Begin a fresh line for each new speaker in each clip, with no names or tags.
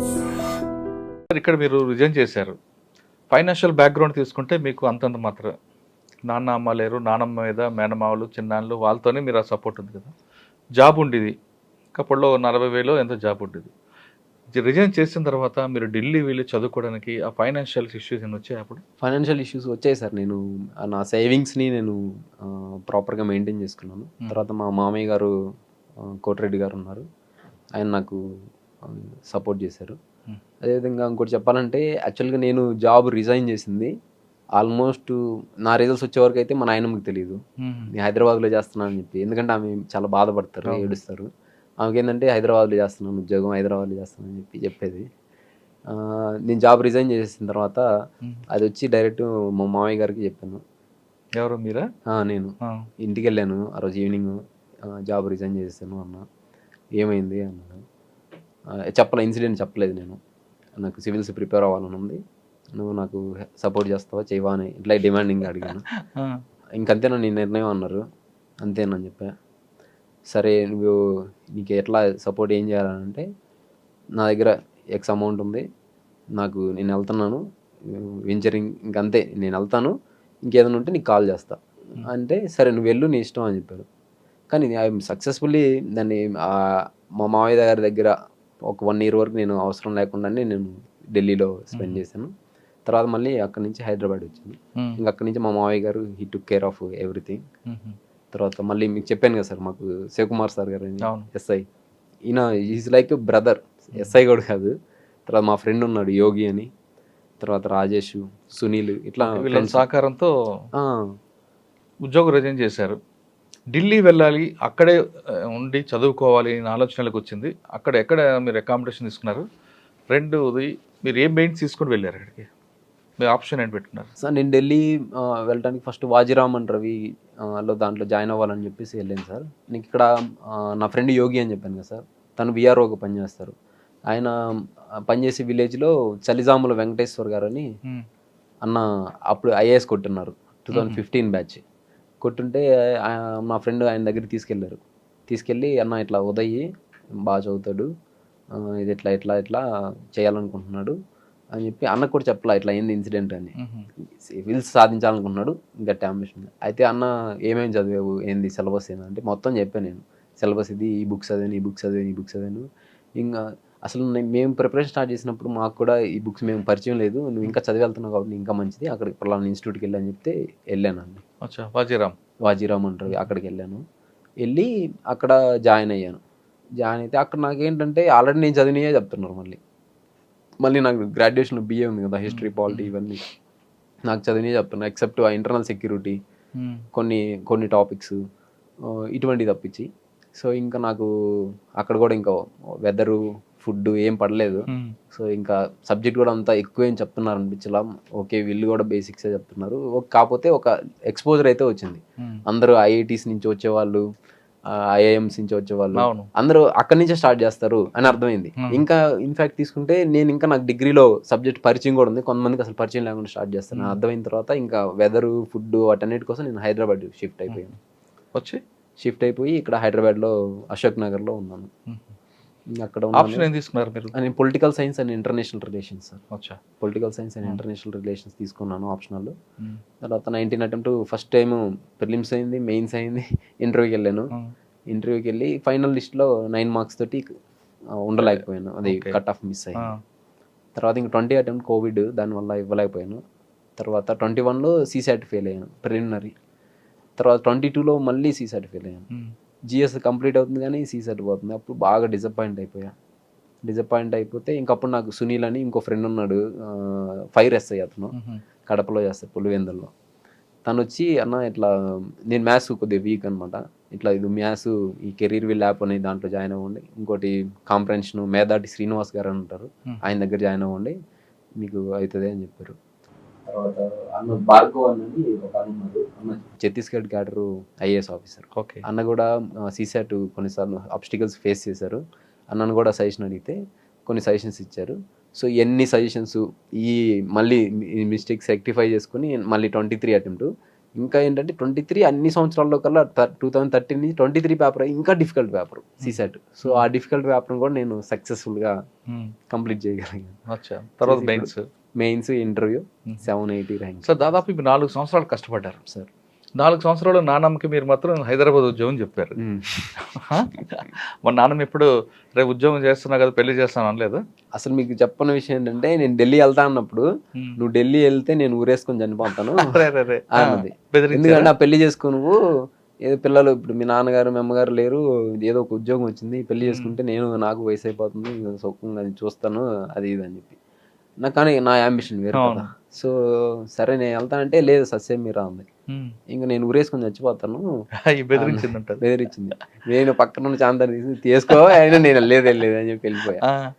Sir, ఇక్కడ మీరు resign చేశారు. ఫైనాన్షియల్ బ్యాక్గ్రౌండ్ తీసుకుంటే మీకు అంతంత మాత్రం నాన్న అమ్మ లేరు. నానమ్మ మీద మేనమావలు చిన్నాన్నలు వాళ్ళతోనే మీరు ఆ సపోర్ట్ ఉంది కదా. జాబ్ ఉండేది. అప్పట్లో నలభై వేలు ఎంతో జాబ్ ఉండేది. రిజైన్ చేసిన తర్వాత మీరు ఢిల్లీ వెళ్ళి చదువుకోవడానికి ఆ ఫైనాన్షియల్ ఇష్యూస్ ఏమి వచ్చాయి అప్పుడు?
ఫైనాన్షియల్ ఇష్యూస్ వచ్చాయి సార్. నేను నా సేవింగ్స్ని నేను ప్రాపర్గా మెయింటైన్ చేసుకున్నాను. తర్వాత మా మామయ్య గారు కోటిరెడ్డి గారు ఉన్నారు. ఆయన నాకు సపోర్ట్ చేశారు.
Hmm.
అదేవిధంగా ఇంకోటి చెప్పాలంటే యాక్చువల్గా నేను జాబ్ రిజైన్ చేసింది ఆల్మోస్ట్ నా రిజల్ట్స్ వచ్చే వరకు అయితే మా నాయనమ్మకి తెలియదు నేను హైదరాబాద్లో చేస్తున్నాను అని చెప్పి. ఎందుకంటే ఆమె చాలా బాధపడతారు. ఏడుస్తారు. ఆమెకి ఏంటంటే హైదరాబాద్లో చేస్తున్నాను ఉద్యోగం హైదరాబాద్లో చేస్తున్నాను అని చెప్పి చెప్పేది. నేను జాబ్ రిజైన్ చేసిన తర్వాత అది వచ్చి డైరెక్ట్ మా మామయ్య గారికి చెప్పాను.
ఎవరు మీరా?
నేను. ఇంటికి వెళ్ళాను ఆ రోజు ఈవినింగ్ జాబ్ రిజైన్ చేశాను అన్న. ఏమైంది అన్నాడు. చెప్పలే ఇన్సిడెంట్ చెప్పలేదు నేను. నాకు సివిల్స్ ప్రిపేర్ అవ్వాలని ఉంది. నువ్వు నాకు సపోర్ట్ చేస్తావా చేయవా అని ఇట్లా డిమాండింగ్ అడిగాను. ఇంకంతేనా నీ నిర్ణయం అన్నారు. అంతేనని చెప్పా. సరే నువ్వు నీకు ఎట్లా సపోర్ట్ ఏం చేయాలంటే నా దగ్గర ఎక్స్ అమౌంట్ ఉంది. నాకు నేను వెళ్తున్నాను. వెంచరింగ్ ఇంకంతే నేను వెళ్తాను. ఇంకేదైనా ఉంటే నీకు కాల్ చేస్తా. అంటే సరే నువ్వు వెళ్ళు నీ ఇష్టం అని చెప్పాడు. కానీ ఐఎమ్ సక్సెస్ఫుల్లీ దాన్ని మా మావయ్య గారి దగ్గర ఒక వన్ ఇయర్ వరకు నేను అవసరం లేకుండానే నేను ఢిల్లీలో స్పెండ్ చేశాను. తర్వాత మళ్ళీ అక్కడి నుంచి హైదరాబాద్ వచ్చాను.
ఉమ్.
ఇంకా అక్కడి నుంచి మా మావయ్య గారు he took care of everything. తర్వాత మళ్ళీ మీకు చెప్పాను కదా సార్ మాకు శివకుమార్ సార్ గారు. ఎస్ఐ ఈయన ఈజ్ లైక్ బ్రదర్ ఎస్ఐ కూడా కాదు. తర్వాత మా ఫ్రెండ్ ఉన్నాడు యోగి అని. తర్వాత రాజేష్ సునీల్ ఇట్లా.
సహకారంతో ఉద్యోగం రిజైన్ చేశారు. ఢిల్లీ వెళ్ళాలి అక్కడే ఉండి చదువుకోవాలి అనే ఆలోచనలకు వచ్చింది. అక్కడ ఎక్కడ మీరు అకామిడేషన్ తీసుకున్నారు? రెండోది మీరు ఏ మెయిన్స్ తీసుకొని వెళ్ళారు అక్కడికి? మీ ఆప్షన్ ఏంటి పెట్టుకున్నారు?
సార్ నేను ఢిల్లీ వెళ్ళడానికి ఫస్ట్ వాజిరామన్ రవి లో దాంట్లో జాయిన్ అవ్వాలని చెప్పేసి వెళ్ళాను సార్. నీకు ఇక్కడ నా ఫ్రెండ్ యోగి అని చెప్పాను కదా సార్. తను విఆర్ఓగా పనిచేస్తారు. ఆయన పనిచేసే విలేజ్లో చలిజాముల వెంకటేశ్వర్ గారు అని. అన్న అప్పుడు ఐఏఎస్ కొట్టున్నారు. టూ థౌజండ్ ఫిఫ్టీన్ బ్యాచ్ కొట్టుంటే మా ఫ్రెండ్ ఆయన దగ్గరికి తీసుకెళ్ళారు. తీసుకెళ్ళి అన్న ఇట్లా ఉదయ్ బాగా చదువుతాడు. ఇది ఇట్లా ఇట్లా ఇట్లా చేయాలనుకుంటున్నాడు. అని చెప్పి అన్నకు కూడా చెప్పలా ఇట్లా ఏంది ఇన్సిడెంట్ అని.
ఉమ్.
సివిల్స్ సాధించాలనుకున్నాడు గట్టి అంబిషన్ అయితే అన్న ఏమేమి చదివావు? ఏంది సిలబస్ ఏందంటే మొత్తం చెప్పాను నేను. సిలబస్ ఇది ఈ బుక్స్ చదివాను ఈ బుక్స్ చదివాను ఈ బుక్స్ చదివాను. ఇంకా అసలు మేము ప్రిపరేషన్ స్టార్ట్ చేసినప్పుడు మాకు కూడా ఈ బుక్స్ మేము పరిచయం లేదు. నువ్వు ఇంకా చదివి వెళ్తున్నావు కాబట్టి ఇంకా మంచిది. అక్కడికి పలానా ఇన్స్టిట్యూట్కి వెళ్ళి అని చెప్తే వెళ్ళానండి.
అచ్చా వాజీరామ్.
వాజీరామ్ అంటారు అక్కడికి వెళ్ళాను. వెళ్ళి అక్కడ జాయిన్ అయ్యాను. జాయిన్ అయితే అక్కడ నాకేంటంటే ఆల్రెడీ నేను చదివినయే చెప్తున్నారు మళ్ళీ. మళ్ళీ నాకు గ్రాడ్యుయేషన్ బిఏ ఉంది కదా హిస్టరీ పాలిటీ ఇవన్నీ. నాకు చదివినయే చెప్తున్నారు ఎక్సెప్ట్ ఇంటర్నల్ సెక్యూరిటీ. కొన్ని కొన్ని టాపిక్స్ ఇటువంటివి తప్పించి. సో ఇంకా నాకు అక్కడ కూడా ఇంకా వెదరు ఫుడ్ ఏం పడలేదు. సో ఇంకా సబ్జెక్ట్ కూడా అంతా ఎక్కువ ఏం చెప్తున్నారు అనిపించలా ఓకే వీళ్ళు కూడా బేసిక్సే చెప్తున్నారు. కాకపోతే ఒక ఎక్స్పోజర్ అయితే వచ్చింది. అందరూ ఐఐటీస్ నుంచి వచ్చేవాళ్ళు ఐఐఎంస్ నుంచి వచ్చేవాళ్ళు. అందరూ అక్కడి నుంచే స్టార్ట్ చేస్తారు అని అర్థమైంది. ఇంకా ఇన్ఫాక్ట్ తీసుకుంటే నేను ఇంకా నాకు డిగ్రీలో సబ్జెక్ట్ పరిచయం కూడా ఉంది. కొంతమందికి అసలు పరిచయం లేకుండా స్టార్ట్ చేస్తాను. అర్థమైన తర్వాత ఇంకా వెదర్ ఫుడ్ వాటన్నిటి కోసం నేను హైదరాబాద్ షిఫ్ట్ అయిపోయాను.
వచ్చి?
షిఫ్ట్ అయిపోయి ఇక్కడ హైదరాబాద్లో అశోక్ నగర్లో ఉన్నాను. అక్కడ
ఆప్షన్ ఏం తీసుకున్నారు మీరు
నేను political science and international relations sir political science and
Hmm.
International relations తీసుకున్నాను ఆప్షనల్
ఉమ్.
తర్వాత nineteen attempt first time prelims అయింది మెయిన్స్ అయింది ఇంటర్వ్యూకి వెళ్ళాను. ఇంటర్వ్యూకి వెళ్ళి ఫైనల్ లిస్ట్లో నైన్ మార్క్స్ తోటి ఉండలేకపోయాను అది. కట్ ఆఫ్ మిస్
ఆ.
అయింది తర్వాత ఇంక ట్వంటీ అటెంప్ట్ కోవిడ్ దానివల్ల ఇవ్వలేకపోయాను తర్వాత ట్వంటీ వన్లో సీసాట్ ఫెయిల్ అయ్యాను ప్రిలిమినరీ తర్వాత ట్వంటీ టూలో మళ్ళీ సీసాట్ ఫెయిల్ అయ్యాను
ఉమ్.
జిఎస్ కంప్లీట్ అవుతుంది కానీ సీసాట్ పోతుంది. అప్పుడు బాగా డిసప్పాయింట్ అయిపోయా. డిసప్పాయింట్ అయిపోతే ఇంకప్పుడు నాకు సునీల్ అని ఇంకో ఫ్రెండ్ ఉన్నాడు ఫైర్ ఎస్ఐ అతను. కడపలో చేస్తాడు పులివెందుల్లో. తను వచ్చి అన్న ఇట్లా నేను మ్యాథ్స్ కొద్దిగా వీక్ అనమాట ఇట్లా ఇది మ్యాథ్స్ ఈ కెరీర్ విల్ యాప్ అని దాంట్లో జాయిన్ అవ్వండి. ఇంకోటి కాంప్రహెన్షన్ మేధాటి శ్రీనివాస్ గారు అని ఉంటారు. ఆయన దగ్గర జాయిన్ అవ్వండి. మీకు అవుతుంది అని చెప్పారు. తర్వాత అన్న భార్గవ్ అన్నది ఒక అన్న Chhattisgarh cadre IAS officer.
Okay.
అన్న కూడా సీసాట్ కొన్నిసార్లు అబ్స్టికల్స్ ఫేస్ చేశారు. అన్నను కూడా సజెషన్ అడిగితే కొన్ని సజెషన్స్ ఇచ్చారు. సో ఎన్ని సజెషన్స్ ఈ మళ్ళీ మిస్టేక్స్ రెక్టిఫై చేసుకుని మళ్ళీ ట్వంటీ త్రీ అటెంప్ట్ ఇంకా ఏంటంటే ట్వంటీ త్రీ అన్ని సంవత్సరాల్లో కల్లా టూ థౌసండ్ థర్టీన్ నుంచి ట్వంటీ త్రీ పేపర్ ఇంకా డిఫికల్ట్ పేపర్ సీసెట్. సో ఆ డిఫికల్ట్ పేపర్ కూడా నేను సక్సెస్ఫుల్గా. కంప్లీట్ చేయగలిగాను.
అచ్చా. తర్వాత mains
interview seven eighty rank.
Sir దాదాపు ఇప్పుడు నాలుగు సంవత్సరాలు కష్టపడ్డారు.
సార్.
నాలుగు సంవత్సరాలు నాన్నమ్మకి మీరు మాత్రం హైదరాబాద్ ఉద్యోగం చెప్పారు? మా నాన్నమ్మ ఎప్పుడు రేపు ఉద్యోగం చేస్తున్నా కదా పెళ్ళి చేస్తాను అనలేదు?
అసలు మీకు చెప్పని విషయం ఏంటంటే నేను ఢిల్లీ వెళ్తా అన్నప్పుడు నువ్వు ఢిల్లీ వెళ్తే నేను ఊరేసుకొని చనిపోతాను అన్నది. ఎందుకంటే ఆ పెళ్ళి చేసుకో నువ్వు ఏదో పిల్లలు ఇప్పుడు మీ నాన్నగారు మీ అమ్మగారు లేరు ఏదో ఒక ఉద్యోగం వచ్చింది పెళ్ళి చేసుకుంటే నేను నాకు వయసు అయిపోతుంది సుఖంగా చూస్తాను అది ఇది అని చెప్పి. నాకు కానీ నా అంబిషన్ వేరు. కదా. సో సరే నేను వెళ్తానంటే లేదు సస్యం మీరా ఉంది. ఇంకా నేను ఊరేసుకొని చచ్చిపోతాను. బెదిరించింది. నేను పక్కన ఉన్న చాంతాన్ని తీసి తీసుకో అయినా నేను లేదు వెళ్ళలేదు అని చెప్పి వెళ్ళిపోయా.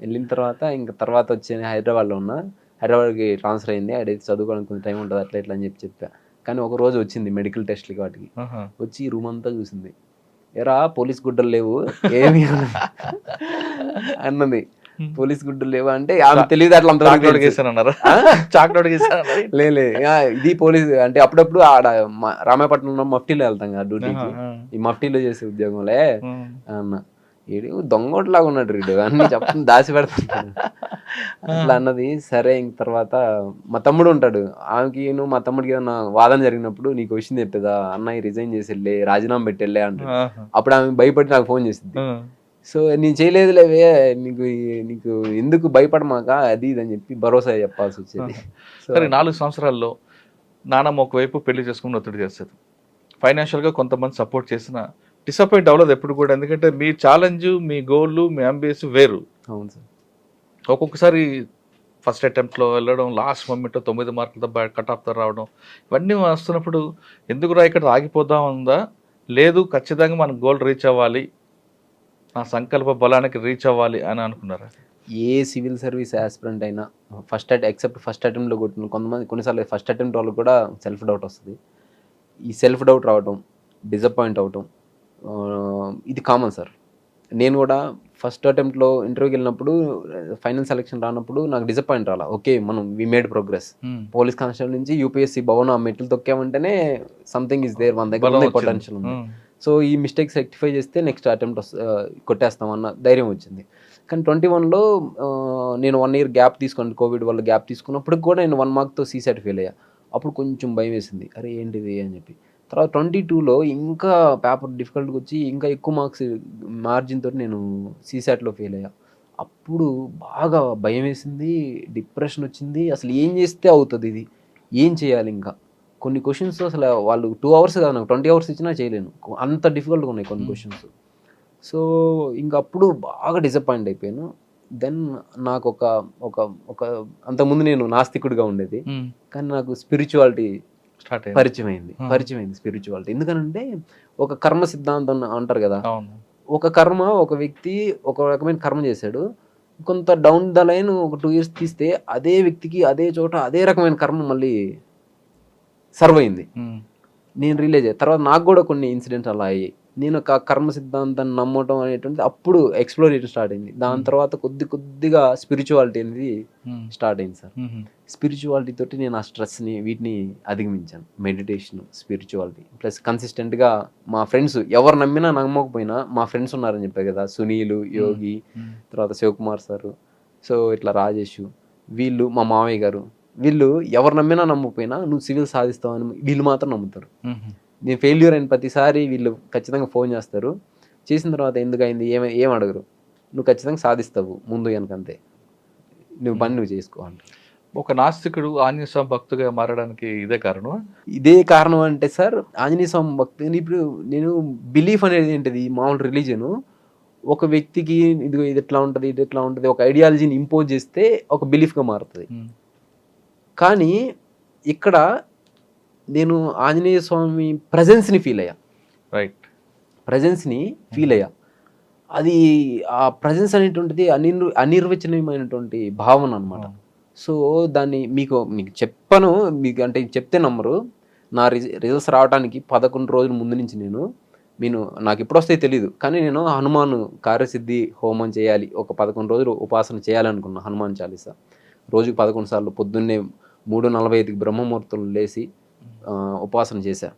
వెళ్ళిన తర్వాత ఇంకా తర్వాత వచ్చి హైదరాబాద్లో ఉన్నా. హైదరాబాద్కి ట్రాన్స్ఫర్ అయింది. అడిగి చదువుకోవడానికి కొంచెం టైం ఉంటుంది అట్లా ఇట్లా అని చెప్పి చెప్పా. కానీ ఒక రోజు వచ్చింది మెడికల్ టెస్ట్లకి వాటికి. వచ్చి ఈ రూమ్ అంతా చూసింది. ఎరా పోలీస్ గుడ్డలు లేవు ఏమి అన్నది. పోలీస్ గుడ్డలు లేవు అంటే తెలియదు అట్లా
చాక్లెట్
లేలే ఇది పోలీస్ అంటే అప్పుడప్పుడు ఆడ రామాయపట్నంలో మఫ్టీలో వెళ్తాం కదా డ్యూటీకి ఈ మఫ్టీలో చేసే ఉద్యోగంలే. అన్న ఈడు దొంగోట్లాగా ఉన్నాడు వీడు. అన్ని చెప్పని దాచి పెడతాడు. అట్లా అన్నది సరే ఇంక తర్వాత మా తమ్ముడు ఉంటాడు. ఆమెకి నువ్వు మా తమ్ముడికి ఏదైనా వాదన జరిగినప్పుడు నీకు వచ్చింది చెప్పేదా అన్నయ్య రిజైన్ చేసి వెళ్ళే రాజీనామా పెట్టి వెళ్ళే అంటాడు.
ఆహా.
అప్పుడు ఆమె భయపడి నాకు ఫోన్ చేసింది. సో నేను చేయలేదులేవే నీకు నీకు ఎందుకు భయపడమాక? అది ఇది అని చెప్పి భరోసా చెప్పాల్సి వచ్చేది.
సరే నాలుగు సంవత్సరాల్లో నాన్నమ్మ ఒకవైపు పెళ్ళి చేసుకుని ఒత్తిడి చేస్తుంది. ఫైనాన్షియల్గా కొంతమంది సపోర్ట్ చేసిన డిసప్పాయింట్ అవ్వలేదు ఎప్పుడు కూడా. ఎందుకంటే మీ ఛాలెంజ్ మీ గోల్ మీ అంబియస్ వేరు.
అవును సార్.
ఒక్కొక్కసారి ఫస్ట్ అటెంప్ట్లో వెళ్ళడం లాస్ట్ మూమెంట్ తొమ్మిది మార్కులతో కట్ ఆఫ్తో రావడం ఇవన్నీ వస్తున్నప్పుడు ఎందుకు రా ఇక్కడ ఆగిపోదాం ఉందా లేదు ఖచ్చితంగా మన గోల్ రీచ్ అవ్వాలి. నా సంకల్ప బలానికి రీచ్ అవ్వాలి అని అనుకున్నారా?
ఏ సివిల్ సర్వీస్ ఆస్పిరెంట్ అయినా ఫస్ట్ అటెంప్ ఎక్సెప్ట్ ఫస్ట్ అటెంప్ట్లో కొట్టిన కొంతమంది కొన్నిసార్లు ఫస్ట్ అటెంప్ట్ వాళ్ళకి కూడా సెల్ఫ్ డౌట్ వస్తుంది. ఈ సెల్ఫ్ డౌట్ రావటం డిసప్పాయింట్ అవటం ఇది కామన్ సార్ నేను కూడా ఫస్ట్ అటెంప్ట్లో ఇంటర్వ్యూకి వెళ్ళినప్పుడు ఫైనల్ సెలెక్షన్ రానప్పుడు నాకు డిసప్పాయింట్ రాలా. ఓకే మనం we made progress police constable నుంచి యూపీఎస్సీ భవన్ ఆ మెట్లు తొక్కామంటేనే సంథింగ్ ఇస్ దేర్ మన దగ్గర. పొటెన్షియల్ ఉంది.
ఉమ్.
సో ఈ మిస్టేక్ రెక్టిఫై చేస్తే నెక్స్ట్ అటెంప్ట్ కొట్టేస్తామన్న ధైర్యం వచ్చింది. కానీ ట్వంటీ వన్లో నేను వన్ ఇయర్ గ్యాప్ తీసుకోండి కోవిడ్ వల్ల గ్యాప్ తీసుకున్నప్పుడు కూడా నేను వన్ మార్క్తో సీసెట్ ఫెయిల్ అయ్యా. అప్పుడు కొంచెం భయం వేసింది. అరే ఏంటిది అని చెప్పి. తర్వాత ట్వంటీ టూలో ఇంకా పేపర్ డిఫికల్ట్గా వచ్చి ఇంకా ఎక్కువ మార్క్స్ మార్జిన్ తోటి నేను సీసెట్లో ఫెయిల్ అయ్యా. అప్పుడు బాగా భయం వేసింది డిప్రెషన్ వచ్చింది. అసలు ఏం చేస్తే అవుతుంది ఇది? ఏం చేయాలి ఇంకా? కొన్ని క్వశ్చన్స్ అసలు వాళ్ళు టూ అవర్స్ కాదు నాకు ట్వంటీ అవర్స్ ఇచ్చినా చేయలేను. అంత డిఫికల్ట్గా ఉన్నాయి కొన్ని
Hmm.
క్వశ్చన్స్ సో ఇంకా అప్పుడు బాగా డిసప్పాయింట్ అయిపోయాను. దెన్ నాకు ఒక ఒక ఒక అంతకుముందు నేను నాస్తికుడిగా ఉండేది.
ఉమ్.
కానీ నాకు స్పిరిచువాలిటీ
స్టార్ట్
పరిచయం అయింది
Hmm.
పరిచయం అయింది స్పిరిచువాలిటీ ఎందుకంటే ఒక కర్మ సిద్ధాంతం అంటారు కదా. ఒక కర్మ ఒక వ్యక్తి ఒక రకమైన కర్మ చేశాడు. కొంత డౌన్ ద లైన్ ఒక టూ ఇయర్స్ తీస్తే అదే వ్యక్తికి అదే చోట అదే రకమైన కర్మ మళ్ళీ సర్వ్ అయింది. నేను రిలీజ్ అయ్యా తర్వాత నాకు కూడా కొన్ని ఇన్సిడెంట్స్ అలా అయ్యాయి నేను ఒక కర్మ సిద్ధాంతాన్ని నమ్మటం అనేటువంటిది అప్పుడు ఎక్స్ప్లోరేషన్ స్టార్ట్ అయింది దాని. తర్వాత కొద్ది కొద్దిగా స్పిరిచువాలిటీ అనేది. స్టార్ట్ అయింది సార్. స్పిరిచువాలిటీ తోటి నేను ఆ స్ట్రెస్ని వీటిని అధిగమించాను మెడిటేషన్ స్పిరిచువాలిటీ ప్లస్ కన్సిస్టెంట్గా మా ఫ్రెండ్స్ ఎవరు నమ్మినా నమ్మకపోయినా మా ఫ్రెండ్స్ ఉన్నారని చెప్పారు కదా సునీలు యోగి. తర్వాత శివకుమార్ సారు సో ఇట్లా రాజేష్ వీళ్ళు మా మామయ్య గారు వీళ్ళు ఎవరు నమ్మినా నమ్మకపోయినా నువ్వు సివిల్ సాధిస్తావని వీళ్ళు మాత్రం నమ్ముతారు. నేను ఫెయిల్యూర్ అయిన ప్రతిసారి వీళ్ళు ఖచ్చితంగా ఫోన్ చేస్తారు. చేసిన తర్వాత ఎందుకు అయింది ఏమ ఏం అడగరు. నువ్వు ఖచ్చితంగా సాధిస్తావు ముందు వెనకంతే నువ్వు పని నువ్వు చేసుకోవాలి
ఒక నాస్తికుడు ఆంజనేయ స్వామి భక్తుగా మారడానికి ఇదే కారణం
ఇదే కారణం అంటే సార్ ఆంజనేయ స్వామి భక్తి ఇప్పుడు నేను బిలీఫ్ అనేది ఏంటిది? మామూలు రిలీజన్ ఒక వ్యక్తికి ఇది ఇది ఎట్లా ఉంటుంది ఇది ఎట్లా ఉంటుంది ఒక ఐడియాలజీని ఇంపోజ్ చేస్తే ఒక బిలీఫ్గా మారుతుంది. కానీ ఇక్కడ నేను ఆంజనేయ స్వామి ప్రజెన్స్ని ఫీల్ అయ్యా.
రైట్
ప్రజెన్స్ని ఫీల్ అయ్యా. అది ఆ ప్రజెన్స్ అనేటువంటిది అనిర్ అనిర్వచనీయమైనటువంటి భావన అనమాట సో దాన్ని మీకు మీకు చెప్పను మీకు అంటే చెప్తే నమ్మరు. నా రిజ రిజల్ట్స్ రావడానికి పదకొండు రోజుల ముందు నుంచి నేను నేను నాకు ఎప్పుడు వస్తాయి తెలియదు కానీ నేను హనుమాన్ కార్యసిద్ధి హోమం చేయాలి. ఒక పదకొండు రోజులు ఉపాసన చేయాలనుకున్నా హనుమాన్ చాలీసా. రోజుకి పదకొండు సార్లు పొద్దున్నే మూడు నలభై ఐదుకి బ్రహ్మముహూర్తం లేచి ఆ, ఉపవాసం చేశా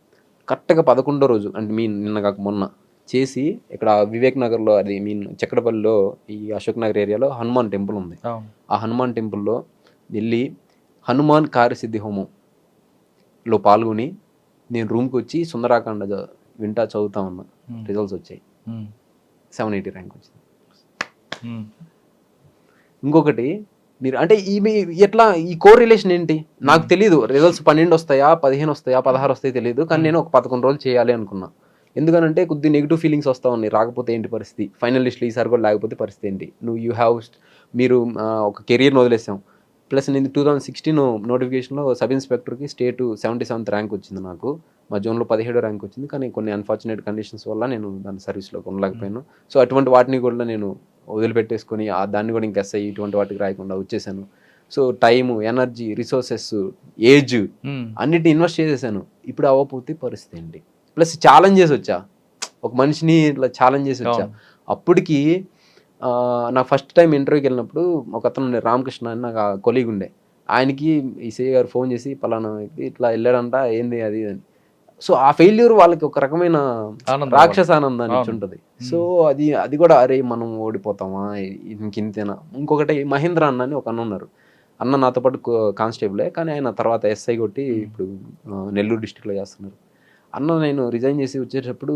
కరెక్ట్గా పదకొండో రోజు అంటే మీ నిన్న కాక మొన్న చేసి ఇక్కడ వివేక్ నగర్లో అది మీన్ చక్కడపల్లిలో ఈ అశోక్ నగర్ ఏరియాలో హనుమాన్ టెంపుల్ ఉంది ఆ హనుమాన్ టెంపుల్లో వెళ్ళి హనుమాన్ కార్యసిద్ధి హోమంలో పాల్గొని నేను రూమ్కి వచ్చి సుందరాకాండ వింటా చదువుతా ఉన్నా. రిజల్ట్స్ వచ్చాయి. సెవెన్ ఎయిటీ ర్యాంక్ వచ్చింది. ఇంకొకటి మీరు అంటే ఈ మీ- ఎట్లా ఈ కోర్ రిలేషన్ ఏంటి? నాకు తెలియదు రిజల్ట్స్ పన్నెండు వస్తాయా పదిహేను వస్తాయా పదహారు వస్తాయో తెలియదు కానీ నేను ఒక పదకొండు రోజులు చేయాలి అనుకున్నా. ఎందుకనంటే కొద్ది నెగిటివ్ ఫీలింగ్స్ వస్తా ఉన్నాయి. రాకపోతే ఏంటి పరిస్థితి? ఫైనల్ లిస్ట్లో ఈసారి కూడా లేకపోతే పరిస్థితి ఏంటి? నువ్వు యూ హ్యావ్ మీరు ఒక కెరియర్ని వదిలేసాం ప్లస్ నేను టూ థౌజండ్ సిక్స్టీన్ నోటిఫికేషన్లో సబ్ ఇన్స్పెక్టర్కి స్టేట్ సెవెంటీ సెవెంత్ ర్యాంక్ వచ్చింది నాకు. మా జోన్లో పదిహేడో ర్యాంక్ వచ్చింది. కానీ కొన్ని అన్ఫార్చునేట్ కండిషన్స్ వల్ల నేను దాని సర్వీస్లో ఉండలేకపోయాను. సో అటువంటి వాటిని కూడా నేను వదిలిపెట్టేసుకొని ఆ దాన్ని కూడా ఇంకా ఎస్ఐ ఇటువంటి వాటికి రాయకుండా వచ్చేసాను. So time energy resources age. అన్నిటిని ఇన్వెస్ట్ చేసేసాను. ఇప్పుడు అవ్వకపోతే పరిస్థితి ఏంటి ప్లస్ ఛాలెంజ్ చేసి వచ్చా? ఒక మనిషిని ఇట్లా ఛాలెంజ్ చేసి వచ్చా. అప్పటికి నా ఫస్ట్ టైం ఇంటర్వ్యూకి వెళ్ళినప్పుడు ఒక అతను ఉండే రామకృష్ణ అని నాకు కొలీగ్ ఉండే. ఆయనకి ఈ సిఐ గారు ఫోన్ చేసి పలానా వ్యక్తి ఇట్లా వెళ్ళాడంట ఏంది అది అని. సో ఆ ఫెయిల్యూర్ వాళ్ళకి ఒక రకమైన. రాక్షస ఆనందాన్ని ఉంటుంది సో అది అది కూడా అరే మనం ఓడిపోతామా? ఇంకింతేనా ఇంకొకటి మహేంద్ర అన్న అని ఒక అన్న ఉన్నారు. అన్న నాతో పాటు కానిస్టేబులే కానీ ఆయన తర్వాత ఎస్ఐ కొట్టి ఇప్పుడు నెల్లూరు డిస్టిక్లో చేస్తున్నారు. అన్న నేను రిజైన్ చేసి వచ్చేటప్పుడు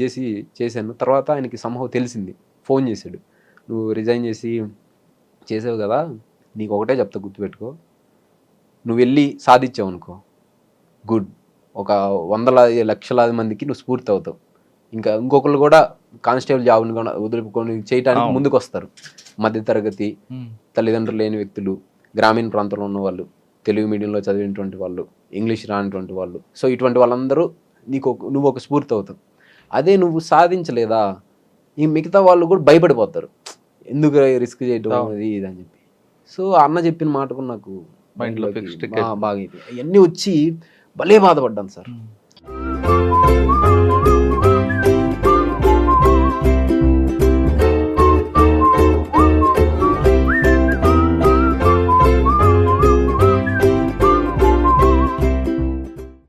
చేసి చేశాను. తర్వాత ఆయనకి సంభవం తెలిసింది. ఫోన్ చేశాడు. నువ్వు రిజైన్ చేసి చేసావు కదా నీకు ఒకటే చెప్తా గుర్తుపెట్టుకో. నువ్వు వెళ్ళి సాధించావు అనుకో. గుడ్. ఒక వందలాది లక్షలాది మందికి నువ్వు స్ఫూర్తి అవుతావు. ఇంకా ఇంకొకరు కూడా కానిస్టేబుల్ జాబ్ని కూడా వదులుకొని చేయడానికి. ముందుకు వస్తారు మధ్యతరగతి. తల్లిదండ్రులు లేని వ్యక్తులు గ్రామీణ ప్రాంతంలో ఉన్న వాళ్ళు తెలుగు మీడియంలో చదివినటువంటి వాళ్ళు ఇంగ్లీష్ రానిటువంటి వాళ్ళు. సో ఇటువంటి వాళ్ళందరూ నీకు నువ్వు ఒక స్ఫూర్తి అవుతావు. అదే నువ్వు సాధించలేదా? ఈ మిగతా వాళ్ళు కూడా భయపడిపోతారు ఎందుకు రిస్క్ చేయడం. అది ఇది అని చెప్పి సో అన్న చెప్పిన మాట కూడా నాకు బాగా. ఇవన్నీ వచ్చి భలే బాధపడ్డాను సార్.